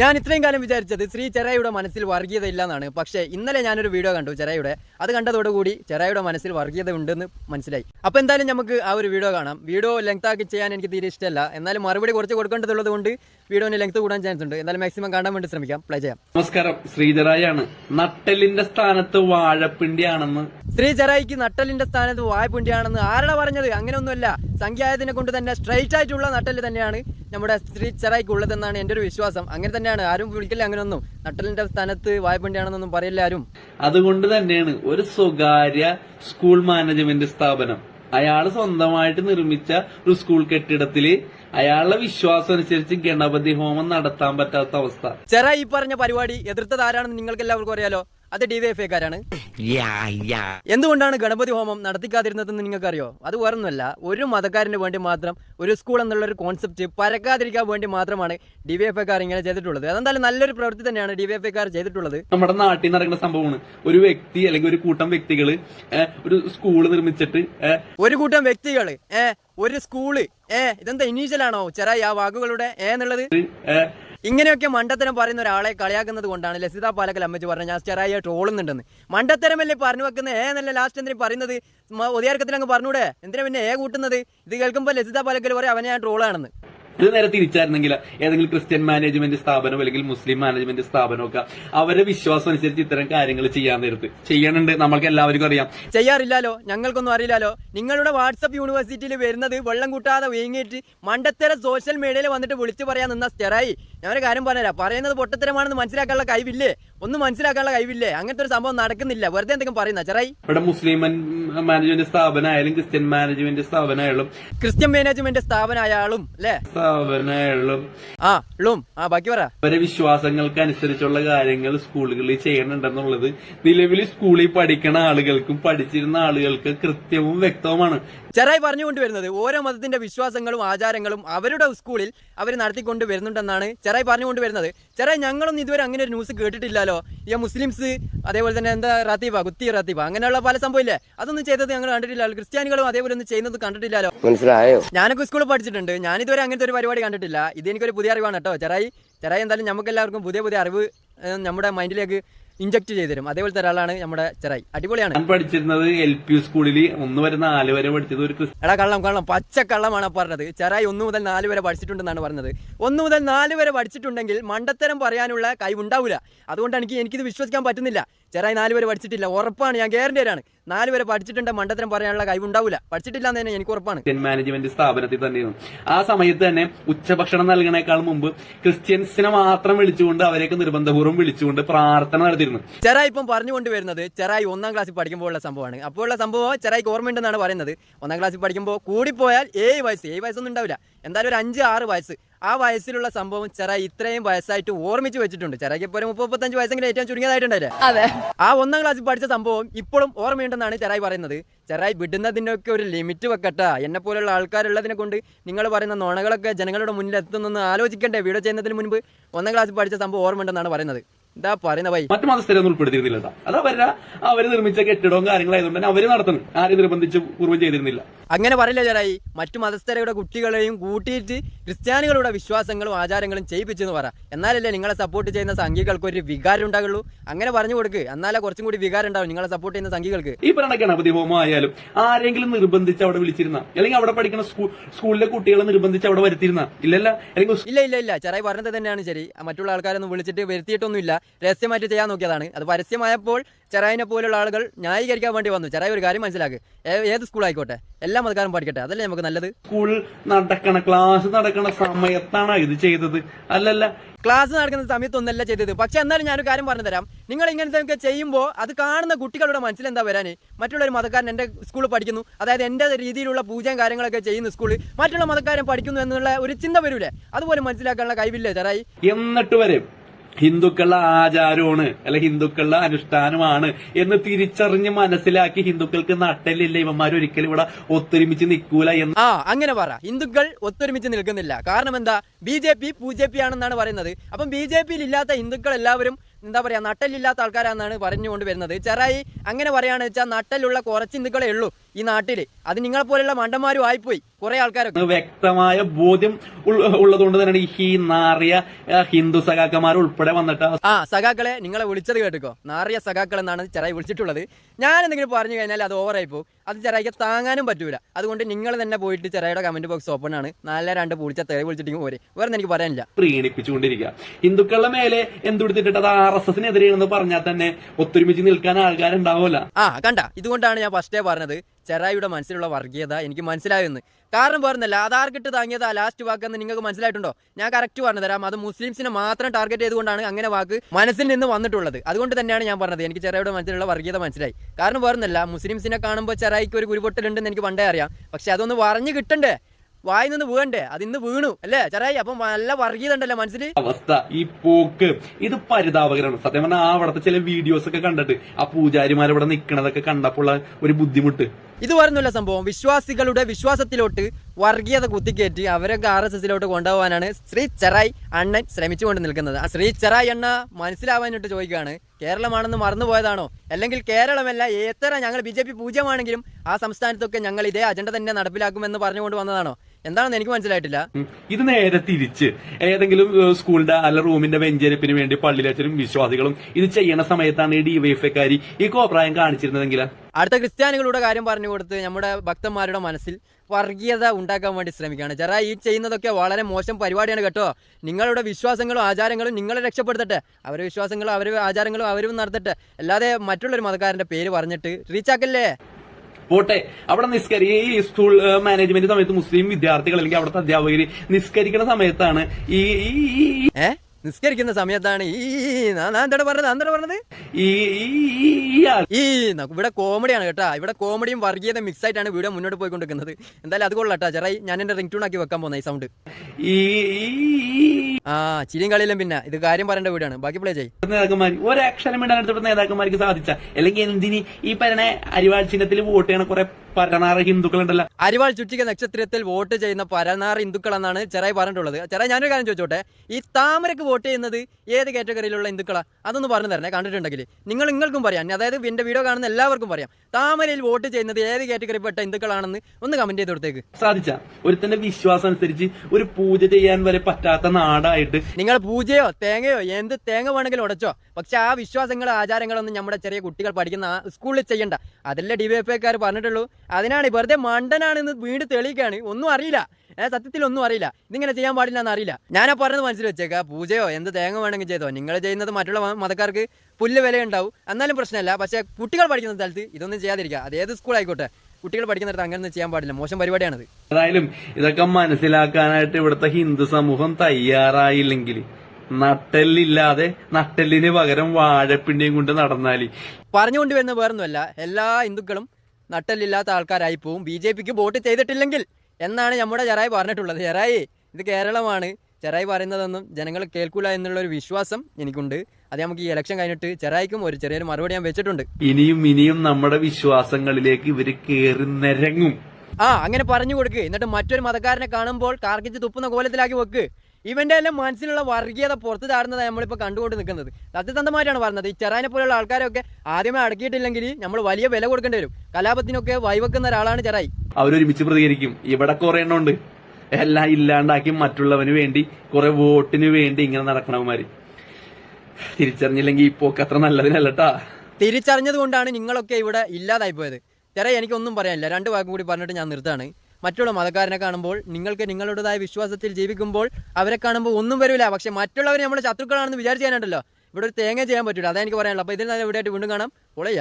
ഞാൻ ഇത്രയും കാലം വിചാരിച്ചത് ശ്രീ ചെറായിയുടെ മനസ്സിൽ വർഗീയത ഇല്ലെന്നാണ് പക്ഷേ ഇന്നലെ ഞാനൊരു വീഡിയോ കണ്ടു ചെറായിയുടെ. അത് കണ്ടതോടുകൂടി ചെറായിയുടെ മനസ്സിൽ വർഗീയത ഉണ്ടെന്ന് മനസ്സിലായി. അപ്പോൾ എന്തായാലും നമുക്ക് ആ ഒരു വീഡിയോ കാണാം. വീഡിയോ ലെങ്ത് ആക്കി ചെയ്യാൻ എനിക്ക് തീരെ ഇഷ്ടമല്ല. എന്നാലും മറുപടി കുറച്ച് കൊടുക്കേണ്ടതുള്ളത് കൊണ്ട് ലെങ്ത് കൂടാൻ ചാൻസ് ഉണ്ട്. എന്നാലും മാക്സിമം കാണാൻ വേണ്ടി ശ്രമിക്കാം. പ്ലേ ചെയ്യാം. നമസ്കാരം. ശ്രീധരായാണ് നട്ടലിന്റെ സ്ഥാനത്ത് വാഴപ്പിണ്ടിയാണെന്ന് ശ്രീ ചെറായിക്ക് നട്ടലിന്റെ സ്ഥാനത്ത് വായ്പുണ്ടിയാണെന്ന് ആരുടെ പറഞ്ഞത്? അങ്ങനെയൊന്നുമല്ല. സംഖ്യായതിനെ കൊണ്ട് തന്നെ സ്ട്രൈറ്റ് ആയിട്ടുള്ള നട്ടൽ തന്നെയാണ് നമ്മുടെ ശ്രീ ചെറായിക്ക് ഉള്ളതെന്നാണ് എന്റെ ഒരു വിശ്വാസം. അങ്ങനെ തന്നെയാണ്. ആരും വിളിക്കില്ല അങ്ങനെയൊന്നും. നട്ടലിന്റെ സ്ഥാനത്ത് വായ്പുണ്ടിയാണെന്നൊന്നും പറയില്ല ആരും. അതുകൊണ്ട് തന്നെയാണ് ഒരു സ്വകാര്യ സ്കൂൾ മാനേജ്മെന്റ് സ്ഥാപനം. അയാൾ സ്വന്തമായിട്ട് നിർമ്മിച്ച ഒരു സ്കൂൾ കെട്ടിടത്തിൽ അയാളുടെ വിശ്വാസം അനുസരിച്ച് ഗണപതി ഹോമം നടത്താൻ പറ്റാത്ത അവസ്ഥ. ചെറായി ഈ പറഞ്ഞ പരിപാടി എതിർത്തത് ആരാണെന്ന് നിങ്ങൾക്ക് എല്ലാവർക്കും അറിയാലോ? അത് ഡി വൈ എഫ് എന്തുകൊണ്ടാണ് ഗണപതി ഹോമം നടത്തിക്കാതിരുന്നതെന്ന് നിങ്ങൾക്കറിയോ? അത് വേറൊന്നുമല്ല. ഒരു മതക്കാരന് വേണ്ടി മാത്രം ഒരു സ്കൂൾ എന്നുള്ള ഒരു കോൺസെപ്റ്റ് പരക്കാതിരിക്കാൻ വേണ്ടി മാത്രമാണ് ഡി വൈ എഫ് ഐക്കാർ ഇങ്ങനെ ചെയ്തിട്ടുള്ളത്. അതെന്തായാലും നല്ലൊരു പ്രവൃത്തി തന്നെയാണ് ഡി വൈ എഫ് ഐക്കാർ ചെയ്തിട്ടുള്ളത്. നമ്മുടെ നാട്ടിൽ നടക്കുന്ന സംഭവമാണ്. ഒരു വ്യക്തി അല്ലെങ്കിൽ ഒരു കൂട്ടം വ്യക്തികൾ ഒരു സ്കൂൾ നിർമ്മിച്ചിട്ട് ഒരു കൂട്ടം വ്യക്തികൾ ഏ ഒരു സ്കൂൾ ഏ ഇതെന്താ ഇനീഷ്യലാണോ ചെറിയ ആ വാക്കുകളുടെ ഏ എന്നുള്ളത്? ഇങ്ങനെയൊക്കെ മണ്ടത്തരം പറയുന്ന ഒരാളെ കളിയാക്കുന്നത് കൊണ്ടാണ് ലസിത പാലക്കൽ അമ്മച്ച് പറഞ്ഞത്. ഞാൻ ചെറായി ട്രോളുന്നുണ്ടെന്ന് മണ്ടത്തരമല്ലേ പറഞ്ഞു വെക്കുന്ന? ഏ എന്നല്ല ലാസ്റ്റ് എന്തിനു പറയുന്നത്? ഒതിയാർക്കത്തിൽ അങ്ങ് പറഞ്ഞൂടെ? എന്തിനാ പിന്നെ ഏ കൂട്ടുന്നത്? ഇത് കേൾക്കുമ്പോൾ ലസിത പാലക്കൽ പറയും അവനെ ഞാൻ ട്രോളാണെന്ന് ഇത് നേരെ തിരിച്ചായിരുന്നെങ്കിൽ ഏതെങ്കിലും ക്രിസ്ത്യൻ മാനേജ്മെന്റ് സ്ഥാപനം അല്ലെങ്കിൽ മുസ്ലിം മാനേജ്മെന്റ് സ്ഥാപനം ഒക്കെ അവരുടെ വിശ്വാസം അനുസരിച്ച് ഇത്തരം കാര്യങ്ങൾ ചെയ്യാൻ നേരത്ത് ചെയ്യണുണ്ട്. നമ്മൾക്ക് എല്ലാവർക്കും അറിയാം. ചെയ്യാറില്ലല്ലോ ഞങ്ങൾക്കൊന്നും അറിയില്ലല്ലോ നിങ്ങളുടെ വാട്സപ്പ് യൂണിവേഴ്സിറ്റിയിൽ വരുന്നത് വെള്ളം കൂട്ടാതെ വീങ്ങിയിട്ട് മണ്ടത്തര സോഷ്യൽ മീഡിയയിൽ വന്നിട്ട് വിളിച്ചു പറയാൻ നിന്ന സ്റ്റെറായി ഞാനൊരു കാര്യം പറഞ്ഞുതരാം. പറയുന്നത് പൊട്ടത്തരമാണെന്ന് മനസ്സിലാക്കാനുള്ള കഴിവില്ലേ? ഒന്നും മനസ്സിലാക്കാനുള്ള കഴിവില്ലേ? അങ്ങനത്തെ ഒരു സംഭവം നടക്കുന്നില്ല. വെറുതെ എന്തെങ്കിലും പറയുന്ന? ചെറായി. ഇവിടെ മുസ്ലിം മാനേജ്മെന്റ് സ്ഥാപനമായാലും ക്രിസ്ത്യൻ മാനേജ്മെന്റ് സ്ഥാപനമായാലും ക്രിസ്ത്യൻ മാനേജ്മെന്റ് ആയാലും അല്ലേ? സ്ഥാപനമായാലും ആ ഉള്ളും ആ ബാക്കി പറ. അവരെ വിശ്വാസങ്ങൾക്ക് അനുസരിച്ചുള്ള കാര്യങ്ങൾ സ്കൂളുകളിൽ ചെയ്യണുണ്ടെന്നുള്ളത് നിലവിൽ സ്കൂളിൽ പഠിക്കണ ആളുകൾക്കും പഠിച്ചിരുന്ന ആളുകൾക്ക് കൃത്യവും വ്യക്തവുമാണ്. ചെറായി പറഞ്ഞുകൊണ്ട് വരുന്നത് ഓരോ മതത്തിന്റെ വിശ്വാസങ്ങളും ആചാരങ്ങളും അവരുടെ സ്കൂളിൽ അവർ നടത്തിക്കൊണ്ട് വരുന്നുണ്ടെന്നാണ് ചെറായി പറഞ്ഞുകൊണ്ട് വരുന്നത് ചെറായി ഞങ്ങളൊന്നും ഇതുവരെ അങ്ങനെ ഒരു ന്യൂസ് കേട്ടിട്ടില്ലല്ലോ. ഈ മുസ്ലിംസ് അതേപോലെ തന്നെ എന്താ റത്തീബ കുത്തി റത്തീബ അങ്ങനെയുള്ള പല സംഭവമില്ലേ? അതൊന്നും ചെയ്തത് ഞങ്ങൾ കണ്ടിട്ടില്ലല്ലോ ക്രിസ്ത്യാനികളും അതേപോലെ ഒന്നും ചെയ്യുന്നത് കണ്ടിട്ടില്ലല്ലോ. മനസ്സിലായോ? ഞാനൊക്കെ സ്കൂളിൽ പഠിച്ചിട്ടുണ്ട്. ഞാൻ ഇതുവരെ അങ്ങനത്തെ ഒരു പരിപാടി കണ്ടിട്ടില്ല. ഇത് എനിക്കൊരു പുതിയ അറിവാണ് കേട്ടോ. ചെറായി ചെറായി എന്തായാലും നമുക്ക് എല്ലാവർക്കും പുതിയ പുതിയ അറിവ് നമ്മുടെ മൈൻഡിലേക്ക് ഇഞ്ചക്ട് ചെയ്തു തരും അതേപോലത്തെ ഒരാളാണ് നമ്മുടെ ചെറായി. അടിപൊളിയാണ്. ഞാൻ പഠിച്ചിരുന്നത് എൽ പി സ്കൂളിൽ ഒന്ന് വരെ നാല് വരെ പഠിച്ചത് ഒരു എടാ കള്ളം കള്ളം. പച്ച കള്ളമാണ് പറഞ്ഞത്. ചെറായി ഒന്ന് മുതൽ നാല് വരെ പഠിച്ചിട്ടുണ്ടെന്നാണ് പറഞ്ഞത്. ഒന്ന് മുതൽ നാല് വരെ പഠിച്ചിട്ടുണ്ടെങ്കിൽ മണ്ടത്തരം പറയാനുള്ള കഴിവുണ്ടാവില്ല അതുകൊണ്ട് എനിക്ക് എനിക്കിത് വിശ്വസിക്കാൻ പറ്റുന്നില്ല. ചെറായി നാല് വരെ പഠിച്ചിട്ടില്ല ഉറപ്പാണ്. ഞാൻ ഗ്യാരണ്ടി ആണ് നാല് വരെ പഠിച്ചിട്ടുണ്ട് മണ്ടത്തരം പറയാനുള്ള കഴിവുണ്ടാവില്ല പഠിച്ചിട്ടില്ല എന്ന് തന്നെ എനിക്ക് ഉറപ്പാണ്. ക്രിസ്ത്യൻ മാനേജ്മെന്റ് സ്ഥാപനത്തിൽ തന്നെയാണ്. ആ സമയത്ത് തന്നെ ഉച്ചഭക്ഷണം നൽകണേക്കാൾ മുമ്പ് ക്രിസ്ത്യൻസിനെ മാത്രം വിളിച്ചുകൊണ്ട് അവരെയൊക്കെ നിർബന്ധപൂർവം വിളിച്ചുകൊണ്ട് പ്രാർത്ഥന നടത്തിയിരുന്നു. ചെറായി ഇപ്പം പറഞ്ഞുകൊണ്ട് വരുന്നത് ചെറായി ഒന്നാം ക്ലാസ്സിൽ പഠിക്കുമ്പോഴുള്ള സംഭവമാണ്. അപ്പോഴുള്ള സംഭവം ചെറായിക്ക് ഓർമ്മയുണ്ടെന്നാണ് പറയുന്നത്. ഒന്നാം ക്ലാസ്സിൽ പഠിക്കുമ്പോൾ കൂടിപ്പോയാൽ ഏഴ് വയസ്സ്. ഏഴ് വയസ്സൊന്നും ഉണ്ടാവില്ല. എന്തായാലും ഒരു അഞ്ച് ആറ് വയസ്സ്. ആ വയസ്സിലുള്ള സംഭവം ചെറ ഇത്രയും വയസ്സായിട്ട് ഓർമ്മിച്ച് വെച്ചിട്ടുണ്ട്. ചെറയ്ക്ക് ഇപ്പോൾ മുപ്പത് മുപ്പത്തഞ്ച് വയസ്സെങ്കിലും ഏറ്റവും ചുരുങ്ങിയതായിട്ടുണ്ടല്ലേ അതെ. ആ ഒന്നാം ക്ലാസ്സിൽ പഠിച്ച സംഭവം ഇപ്പോഴും ഓർമ്മയുണ്ടെന്നാണ് ചെറായി പറയുന്നത്. ചെറായി വിടുന്നതിനൊക്കെ ഒരു ലിമിറ്റ് വെക്കട്ടെ. എന്നെ പോലുള്ള ആൾക്കാരുള്ളതിനെ കൊണ്ട് നിങ്ങൾ പറയുന്ന നോണകളൊക്കെ ജനങ്ങളുടെ മുന്നിൽ എത്തുന്നെന്ന് ആലോചിക്കണ്ടേ? വീഡിയോ ചെയ്യുന്നതിന് മുൻപ് ഒന്നാം ക്ലാസ്സിൽ പഠിച്ച സംഭവം ഓർമ്മയുണ്ടെന്നാണ് പറയുന്നത്. എന്താ പറയുന്ന വൈ മറ്റു മതസ്ഥരെ ഒന്നും ഉൾപ്പെടുത്തിയിരുന്നില്ല. അത് അവരുടെ അവർ നിർമ്മിച്ച കെട്ടിടവും കാര്യങ്ങളായതുകൊണ്ട് തന്നെ അവർ നടത്തുന്നു ആരും നിർബന്ധിച്ച് പൂർവം ചെയ്തിരുന്നില്ല. അങ്ങനെ പറയില്ല ചേരായി മറ്റു മതസ്ഥരുടെ കുട്ടികളെയും കൂട്ടിയിട്ട് ക്രിസ്ത്യാനികളുടെ വിശ്വാസങ്ങളും ആചാരങ്ങളും ചെയ്യിപ്പിച്ചെന്ന് പറ. എന്നാലല്ലേ നിങ്ങളെ സപ്പോർട്ട് ചെയ്യുന്ന സംഘികൾക്ക് ഒരു വികാരം ഉണ്ടാകുള്ളൂ? അങ്ങനെ പറഞ്ഞു കൊടുക്ക്. എന്നാലേ കുറച്ചും കൂടി വികാരം ഉണ്ടാവും നിങ്ങളെ സപ്പോർട്ട് ചെയ്യുന്ന സംഘികൾക്ക്. ഈ പറഞ്ഞ ഗണപതി ഹോമം ആയാലും ആരെങ്കിലും നിർബന്ധിച്ച് അവിടെ വിളിച്ചിരുന്ന അല്ലെങ്കിൽ അവിടെ പഠിക്കുന്ന സ്കൂളിലെ കുട്ടികളെ നിർബന്ധിച്ച് അവിടെ വരുത്തിയിരുന്ന ഇല്ലല്ല? അല്ലെങ്കിൽ ഇല്ല ഇല്ല ഇല്ല. ചെറായി പറഞ്ഞത് തന്നെയാണ് ശരി. മറ്റുള്ള ആൾക്കാരൊന്നും വിളിച്ചിട്ട് വരുത്തിയിട്ടൊന്നുമില്ല. രഹസ്യമായിട്ട് ചെയ്യാൻ നോക്കിയതാണ്. അത് പരസ്യമായപ്പോൾ ചെറായിനെ പോലുള്ള ആളുകൾ ന്യായീകരിക്കാൻ വേണ്ടി വന്നു. ചെറായി ഒരു കാര്യം മനസ്സിലാക്കുക ഏത് സ്കൂൾ സ്കൂളായിക്കോട്ടെ എല്ലാ മതക്കാരും പഠിക്കട്ടെ. അതല്ലേ നമുക്ക് നല്ലത്? സ്കൂൾ നടക്കണ ക്ലാസ് നടക്കണ സമയത്താണ് ഇത് ചെയ്തത്? അല്ലല്ല. ക്ലാസ് നടക്കുന്ന സമയത്തൊന്നല്ല ചെയ്തത്. പക്ഷെ എന്നാലും ഞാനൊരു കാര്യം പറഞ്ഞു തരാം. നിങ്ങൾ ഇങ്ങനത്തെ ഒക്കെ ചെയ്യുമ്പോൾ അത് കാണുന്ന കുട്ടികളുടെ മനസ്സിൽ എന്താ വരാന്? മറ്റുള്ള ഒരു മതക്കാരൻ എന്റെ സ്കൂളിൽ പഠിക്കുന്നു. അതായത് എന്റെ രീതിയിലുള്ള പൂജയും കാര്യങ്ങളൊക്കെ ചെയ്യുന്ന സ്കൂളിൽ മറ്റുള്ള മതക്കാരൻ പഠിക്കുന്നു എന്നുള്ള ഒരു ചിന്ത വരൂലേ? അതുപോലെ മനസ്സിലാക്കാനുള്ള കഴിവില്ലേ ചെറായി? എന്നിട്ട് വരെ. ഹിന്ദുക്കളുടെ ആചാരമാണ് അല്ലെ ഹിന്ദുക്കളുടെ അനുഷ്ഠാനമാണ് എന്ന് തിരിച്ചറിഞ്ഞ് മനസ്സിലാക്കി ഹിന്ദുക്കൾക്ക് നട്ടലില്ല ഇവന്മാർ ഒരിക്കലും ഇവിടെ ഒത്തൊരുമിച്ച് നിൽക്കൂല എന്ന്. ആ അങ്ങനെ പറ. ഹിന്ദുക്കൾ ഒത്തൊരുമിച്ച് നിൽക്കുന്നില്ല. കാരണം എന്താ? ബി ജെ പി പു ജെ പി ആണെന്നാണ് പറയുന്നത്. അപ്പം ബി ജെ പിയിൽ ഇല്ലാത്ത ഹിന്ദുക്കൾ എല്ലാവരും എന്താ പറയാ നട്ടലില്ലാത്ത ആൾക്കാരാണെന്നാണ് പറഞ്ഞുകൊണ്ട് വരുന്നത്. ചെറായി അങ്ങനെ പറയുകയാണെന്ന് വെച്ചാൽ നട്ടലുള്ള കുറച്ച് ഹിന്ദുക്കളേ ഉള്ളൂ ഈ നാട്ടിൽ അത് നിങ്ങളെ പോലെയുള്ള മണ്ടന്മാരും ആയിപ്പോയി. കുറെ ആൾക്കാരൊക്കെ വ്യക്തമായ ബോധ്യം ഉള്ളത് ഉള്ളതുകൊണ്ട് തന്നെയാണ് ഈ നാറിയ ഹിന്ദു സഖാക്കന്മാർ ഉൾപ്പെടെ വന്നിട്ട് ആ സഖാക്കളെ നിങ്ങളെ വിളിച്ചത് കേട്ടുക്കോ? നാറിയ സഖാക്കൾ എന്നാണ് ചെറായി വിളിച്ചിട്ടുള്ളത്. ഞാൻ എന്തെങ്കിലും പറഞ്ഞു കഴിഞ്ഞാൽ അത് ഓവറായി പോകും. അത് ചെറായിക്ക് താങ്ങാനും പറ്റൂല. അതുകൊണ്ട് നിങ്ങൾ തന്നെ പോയിട്ട് ചെറായിയുടെ കമന്റ് ബോക്സ് ഓപ്പൺ ആണ്. നല്ല രണ്ട് പൂളിച്ച തെറി വിളിച്ചിട്ടെങ്കിൽ പോരെ. വേറെ എനിക്ക് പറയാനില്ല. പ്രീണിപ്പിച്ചുകൊണ്ടിരിക്കുക. ഹിന്ദുക്കളുടെ മേലെ എന്തുകൊടുത്തിട്ട് അത് ആർ എസ് എസിനെതിരെയാണെന്ന് പറഞ്ഞാൽ തന്നെ ഒത്തൊരുമിച്ച് നിൽക്കാൻ ആൾക്കാരുണ്ടാവില്ല ആ കണ്ട. ഇതുകൊണ്ടാണ് ഞാൻ ഫസ്റ്റേ പറഞ്ഞത്. ചെറായിയുടെ മനസ്സിലുള്ള വർഗീയത എനിക്ക് മനസ്സിലായെന്ന്. കാരണം പറഞ്ഞല്ല ആധാർ കിട്ട് താങ്ങിയത് ലാസ്റ്റ് വാക്കെന്ന് നിങ്ങൾക്ക് മനസ്സിലായിട്ടുണ്ടോ? ഞാൻ കറക്റ്റ് പറഞ്ഞു തരാം അത് മുസ്ലിംസിനെ മാത്രം ടാർഗറ്റ് ചെയ്തുകൊണ്ടാണ് അങ്ങനെ വാക്ക് മനസ്സിൽ നിന്ന് വന്നിട്ടുള്ളത്. അതുകൊണ്ട് തന്നെയാണ് ഞാൻ പറഞ്ഞത് എനിക്ക് ചെറായിയുടെ മനസ്സിലുള്ള വർഗീയത മനസ്സിലായി. കാരണം പറഞ്ഞല്ല മുസ്ലിംസിനെ കാണുമ്പോൾ ചെറായിക്ക് ഒരു കുരുപൊട്ടലുണ്ടെന്ന് എനിക്ക് പണ്ടേ അറിയാം. പക്ഷെ അതൊന്ന് പറഞ്ഞു കിട്ടണ്ടേ? വായി നിന്ന് വീണ്ടേ അത് ഇന്ന് വീണു അല്ലേ? ചെറായി അപ്പൊ നല്ല വർഗീയത ഉണ്ടല്ലോ മനസ്സിൽ അവസ്ഥ ഈ പോക്ക് ഇത് പരിതാപകരമാണ്. സത്യം പറഞ്ഞാൽ ആ അവിടുത്തെ ചില വീഡിയോസ് ഒക്കെ കണ്ടിട്ട് ആ പൂജാരിമാർ ഇവിടെ നിൽക്കണതൊക്കെ കണ്ടപ്പോൾ ഒരു ബുദ്ധിമുട്ട്. ഇത് പറയുന്നില്ല സംഭവം വിശ്വാസികളുടെ വിശ്വാസത്തിലോട്ട് വർഗീയത കുത്തിക്കയറ്റി അവരൊക്കെ ആർ എസ് എസിലോട്ട് കൊണ്ടുപോകാനാണ് ശ്രീ ചെറായി അണ്ണൻ ശ്രമിച്ചുകൊണ്ട് നിൽക്കുന്നത്. ആ ശ്രീ ചെറായി അണ്ണ മനസ്സിലാവാനായിട്ട് ചോദിക്കുകയാണ് കേരളമാണെന്ന് മറന്നുപോയതാണോ അല്ലെങ്കിൽ കേരളമല്ല എത്ര ഞങ്ങൾ ബി ജെ പി പൂജ്യമാണെങ്കിലും ആ സംസ്ഥാനത്തൊക്കെ ഞങ്ങൾ ഇതേ അജണ്ട തന്നെ നടപ്പിലാക്കുമെന്ന് പറഞ്ഞുകൊണ്ട് വന്നതാണോ? എന്താണെന്ന് എനിക്ക് മനസ്സിലായിട്ടില്ല. ഇത് നേരെ തിരിച്ച് ഏതെങ്കിലും സ്കൂളിന്റെ അല്ല റൂമിന്റെ വെഞ്ചരിപ്പിന് വേണ്ടി പള്ളിയിലച്ചനും വിശ്വാസികളും ഇത് ചെയ്യണ സമയത്താണ് ഈ ഡിവൈഫൈക്കാരി ഈ കോപ്രായം കാണിച്ചിരുന്നതെങ്കിൽ? അടുത്ത ക്രിസ്ത്യാനികളുടെ കാര്യം പറഞ്ഞു കൊടുത്ത് നമ്മുടെ ഭക്തന്മാരുടെ മനസ്സിൽ വർഗീയത ഉണ്ടാക്കാൻ വേണ്ടി ശ്രമിക്കുകയാണ്. ചെറ ഈ ചെയ്യുന്നതൊക്കെ വളരെ മോശം പരിപാടിയാണ് കേട്ടോ. നിങ്ങളുടെ വിശ്വാസങ്ങളും ആചാരങ്ങളും നിങ്ങളെ രക്ഷപ്പെടുത്തട്ടെ. അവരുടെ വിശ്വാസങ്ങളും അവരുടെ ആചാരങ്ങളും അവരും നടത്തട്ടെ. അല്ലാതെ മറ്റുള്ളൊരു മതക്കാരന്റെ പേര് പറഞ്ഞിട്ട് റീച്ചാക്കല്ലേ പോട്ടെ. അവിടെ നിസ്കരി ഈ സ്കൂൾ മാനേജ്മെന്റ് സമയത്ത് മുസ്ലിം വിദ്യാർത്ഥികൾ അല്ലെങ്കിൽ അവിടുത്തെ അധ്യാപകർ നിസ്കരിക്കുന്ന സമയത്താണ് ഈ നിസ്കരിക്കുന്ന സമയത്താണ് ഈ ഞാൻ എന്താണ് പറഞ്ഞത്? എന്താണ് പറഞ്ഞത്? ഈ ഇവിടെ കോമഡിയാണ് കേട്ടാ. ഇവിടെ കോമഡിയും വർഗീയത മിക്സ് ആയിട്ടാണ് വീഡിയോ മുന്നോട്ട് പോയിക്കൊണ്ടിരിക്കുന്നത്. എന്തായാലും അത് കൊള്ളാട്ടാ ചെറായി ഞാൻ എന്റെ റിംഗ് ടൂൺ ആക്കി വെക്കാൻ പോകുന്ന ഈ സൗണ്ട് ആ ചിരിയും കളിയിലും പിന്നെ. ഇത് കാര്യം പറയേണ്ട വീടാണ്. ബാക്കി പ്ലേ ചെയ്യും. നേതാക്കന്മാർ ഒരക്ഷരം ഇടാൻ നേതാക്കന്മാർക്ക് സാധിച്ച? അല്ലെങ്കിൽ എന്തിന് ഈ പറഞ്ഞ അരിവാൾ ചിഹ്നത്തിൽ വോട്ട് ചെയ്യണ കുറെ പരണാറ ഹിന്ദുക്കളുണ്ടല്ലോ. അരിവാൾ ചുറ്റിക നക്ഷത്രത്തിൽ വോട്ട് ചെയ്യുന്ന പരനാറ് ഹിന്ദുക്കൾ എന്നാണ് ചെറായി പറഞ്ഞിട്ടുള്ളത്. ചെറായി ഞാനൊരു കാര്യം ചോദിച്ചോട്ടെ? ഈ താമരക്ക് വോട്ട് ചെയ്യുന്നത് ഏത് കാറ്റഗറിയിലുള്ള ഹിന്ദുക്കളാ? അതൊന്ന് പറഞ്ഞു തരണേ കണ്ടിട്ടുണ്ടെങ്കിൽ. നിങ്ങൾ നിങ്ങൾക്കും പറയാം. അതായത് എന്റെ വീഡിയോ കാണുന്ന എല്ലാവർക്കും പറയാം. താമരയിൽ വോട്ട് ചെയ്യുന്നത് ഏത് കാറ്റഗറിപ്പെട്ട ഹിന്ദുക്കളാണെന്ന് ഒന്ന് കമന്റ് ചെയ്ത് കൊടുത്തേക്ക്. സാധിച്ച ഒരുത്തന്റെ വിശ്വാസം അനുസരിച്ച് ഒരു പൂജ ചെയ്യാൻ വരെ പറ്റാത്ത നാടായിട്ട്. നിങ്ങൾ പൂജയോ തേങ്ങയോ എന്ത് തേങ്ങ വേണമെങ്കിലും ഉടച്ചോ. പക്ഷെ ആ വിശ്വാസങ്ങളും ആചാരങ്ങളൊന്നും നമ്മുടെ ചെറിയ കുട്ടികൾ പഠിക്കുന്ന സ്കൂളിൽ ചെയ്യണ്ട. അതല്ലേ ഡി വൈ എഫ് ഐക്കാർ പറഞ്ഞിട്ടുള്ളൂ. അതിനാണ് വെറുതെ മണ്ടനാണെന്ന് വീണ്ടും തെളിയിക്കാണ്. ഒന്നും അറിയില്ല. ഏഹ് സത്യത്തിൽ ഒന്നും അറിയില്ല. ഇതിങ്ങനെ ചെയ്യാൻ പാടില്ല എന്ന് അറിയില്ല. ഞാനാ പറഞ്ഞത് മനസ്സിൽ വെച്ചേക്ക. പൂജയോ എന്ത് തേങ്ങ വേണമെങ്കിൽ ചെയ്തോ. നിങ്ങൾ ചെയ്യുന്നത് മറ്റുള്ള മതക്കാർക്ക് പുല്ല് വില ഉണ്ടാവും എന്നാലും പ്രശ്നമല്ല. പക്ഷേ കുട്ടികൾ പഠിക്കുന്ന സ്ഥലത്ത് ഇതൊന്നും ചെയ്യാതിരിക്കുക. അത് ഏത് സ്കൂൾ ആയിക്കോട്ടെ. കുട്ടികൾ പഠിക്കുന്നിടത്ത് അങ്ങനെ ചെയ്യാൻ പാടില്ല. മോശം പരിപാടിയാണത്. ഏതായാലും ഇതൊക്കെ മനസ്സിലാക്കാനായിട്ട് ഇവിടുത്തെ ഹിന്ദു സമൂഹം തയ്യാറായില്ലെങ്കിൽ നട്ടെല്ലില്ലാതെ നട്ടെല്ലിന് പകരം വാഴപ്പിണ്ടിയും കൊണ്ട് നടന്നാൽ. പറഞ്ഞുകൊണ്ട് വരുന്ന വേറൊന്നുമല്ല. എല്ലാ ഹിന്ദുക്കളും നട്ടലില്ലാത്ത ആൾക്കാരായി പോവും. ബി ജെ പിക്ക് വോട്ട് ചെയ്തിട്ടില്ലെങ്കിൽ എന്നാണ് നമ്മുടെ ചെറായി പറഞ്ഞിട്ടുള്ളത്. ചെറായി ഇത് കേരളമാണ്. ചെറായി പറയുന്നതൊന്നും ജനങ്ങൾ കേൾക്കൂല എന്നുള്ള ഒരു വിശ്വാസം എനിക്കുണ്ട്. അത് നമുക്ക് ഈ ഇലക്ഷൻ കഴിഞ്ഞിട്ട് ചെറായിക്കും ഒരു ചെറിയൊരു മറുപടി ഞാൻ വെച്ചിട്ടുണ്ട്. ഇനിയും ഇനിയും നമ്മുടെ വിശ്വാസങ്ങളിലേക്ക് ഇവർ കേറി നിരങ്ങും. ആ അങ്ങനെ പറഞ്ഞു കൊടുക്ക്. എന്നിട്ട് മറ്റൊരു മതക്കാരനെ കാണുമ്പോൾ കാർക്കിച്ച് തുപ്പുന്ന കോലത്തിലാക്കി വെക്ക്. ഇവന്റെ എല്ലാം മനസ്സിലുള്ള വർഗീയത പുറത്ത് ചാടുന്നതാണ് നമ്മളിപ്പോൾ കണ്ടുകൊണ്ട് നിൽക്കുന്നത്. സത്യസന്ധമായിട്ടാണ് പറഞ്ഞത്. ഈ ചെറാനെ പോലെയുള്ള ആൾക്കാരൊക്കെ ആദ്യമേ അടക്കിയിട്ടില്ലെങ്കിൽ നമ്മൾ വലിയ വില കൊടുക്കേണ്ടി വരും. കലാപത്തിനൊക്കെ വൈവെക്കുന്ന ഒരാളാണ് ചെറായി. അവരൊരുമിച്ച് പ്രതികരിക്കും. ഇവിടെ കുറെ എണ്ണമുണ്ട് എല്ലാം ഇല്ലാണ്ടാക്കി മറ്റുള്ളവന് വേണ്ടി കുറെ വോട്ടിന് വേണ്ടി ഇങ്ങനെ നടക്കണവന്മാര്. തിരിച്ചറിഞ്ഞില്ലെങ്കിൽ ഇപ്പോ അത്ര നല്ലതിനല്ലട്ടാ. തിരിച്ചറിഞ്ഞത് കൊണ്ടാണ് നിങ്ങളൊക്കെ ഇവിടെ ഇല്ലാതായി പോയത് ചെറിയ എനിക്കൊന്നും പറയാനില്ല. രണ്ട് വാക്കും കൂടി പറഞ്ഞിട്ട് ഞാൻ നിർത്താണ് മറ്റുള്ള മതക്കാരനെ കാണുമ്പോൾ നിങ്ങൾക്ക് നിങ്ങളുടേതായ വിശ്വാസത്തിൽ ജീവിക്കുമ്പോൾ അവരെ കാണുമ്പോൾ ഒന്നും വരില്ല. പക്ഷെ മറ്റുള്ളവരെ നമ്മുടെ ശത്രുക്കളാണെന്ന് വിചാരിച്ചു ഇവിടെ ഒരു തേങ്ങ ചെയ്യാൻ പറ്റില്ല അതാണ് എനിക്ക് പറയാനുള്ളത്. അപ്പോൾ ഇതിൽ നല്ല വീഡിയോ ആയിട്ട് വീണ്ടും കാണാം. പൊളയ്യ